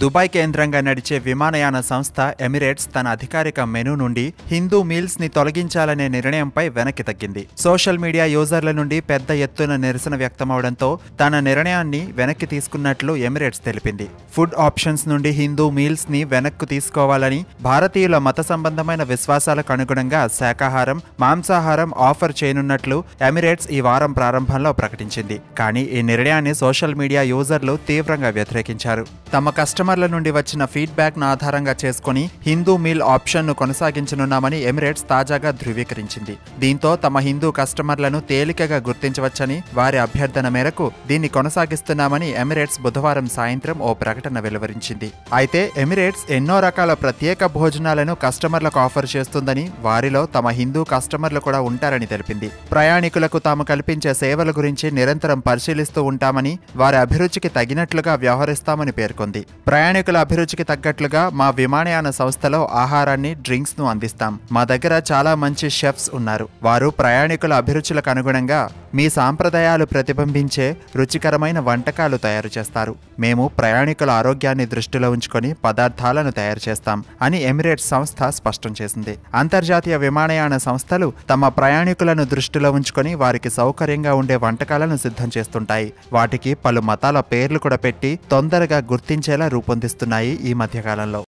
Dubai కేంద్రంగా నడిచే విమానయాన సంస్థ ఎమిరేట్స్ తన అధికారిక మెనూ నుండి హిందూ మీల్స్ని తొలగించాలనే నిర్ణయంపై వెనక్కి తగ్గింది. సోషల్ మీడియా యూజర్ల నుండి పెద్ద ఎత్తున నిరసన వ్యక్తమవడంతో తన నిర్ణయాన్ని వెనక్కి తీసుకున్నట్లు ఎమిరేట్స్ తెలిపింది. ఫుడ్ ఆప్షన్స్ నుండి హిందూ మీల్స్ని వెనక్కు తీసుకోవాలని భారతీయుల మత సంబంధమైన విశ్వాసాలకు అనుగుణంగా శాకాహారం మాంసాహారం ఆఫర్ చేయనున్నట్లు ఎమిరేట్స్ ఈ వారం ప్రారంభంలో ప్రకటించింది. కానీ ఈ నిర్ణయాన్ని సోషల్ మీడియా యూజర్లు తీవ్రంగా వ్యతిరేకించారు. తమ కష్టం కస్టమర్ల నుండి వచ్చిన ఫీడ్బ్యాక్ను ఆధారంగా చేసుకుని హిందూ మీల్ ఆప్షన్ను కొనసాగించనున్నామని ఎమిరేట్స్ తాజాగా ధృవీకరించింది. దీంతో తమ హిందూ కస్టమర్లను తేలికగా గుర్తించవచ్చని వారి అభ్యర్థన మేరకు దీన్ని కొనసాగిస్తున్నామని ఎమిరేట్స్ బుధవారం సాయంత్రం ఓ ప్రకటన వెలువరించింది. అయితే ఎమిరేట్స్ ఎన్నో రకాల ప్రత్యేక భోజనాలను కస్టమర్లకు ఆఫర్ చేస్తుందని వారిలో తమ హిందూ కస్టమర్లు కూడా ఉంటారని తెలిపింది. ప్రయాణికులకు తాము కల్పించే సేవల గురించి నిరంతరం పరిశీలిస్తూ ఉంటామని వారి అభిరుచికి తగినట్లుగా వ్యవహరిస్తామని పేర్కొంది. ప్రయాణికుల అభిరుచికి తగ్గట్లుగా మా విమానయాన సంస్థలో ఆహారాన్ని డ్రింక్స్ను అందిస్తాం. మా దగ్గర చాలా మంచి షెఫ్స్ ఉన్నారు. వారు ప్రయాణికుల అభిరుచులకు అనుగుణంగా మీ సాంప్రదాయాలు ప్రతిబింబించే రుచికరమైన వంటకాలు తయారు చేస్తారు. మేము ప్రయాణికుల ఆరోగ్యాన్ని దృష్టిలో ఉంచుకొని పదార్థాలను తయారు చేస్తాం అని ఎమిరేట్స్ సంస్థ స్పష్టం చేసింది. అంతర్జాతీయ విమానయాన సంస్థలు తమ ప్రయాణికులను దృష్టిలో ఉంచుకొని వారికి సౌకర్యంగా ఉండే వంటకాలను సిద్ధం చేస్తుంటాయి. వాటికి పలు మతాల పేర్లు కూడా పెట్టి తొందరగా గుర్తించేలా రూపొందిస్తున్నాయి ఈ మధ్యకాలంలో.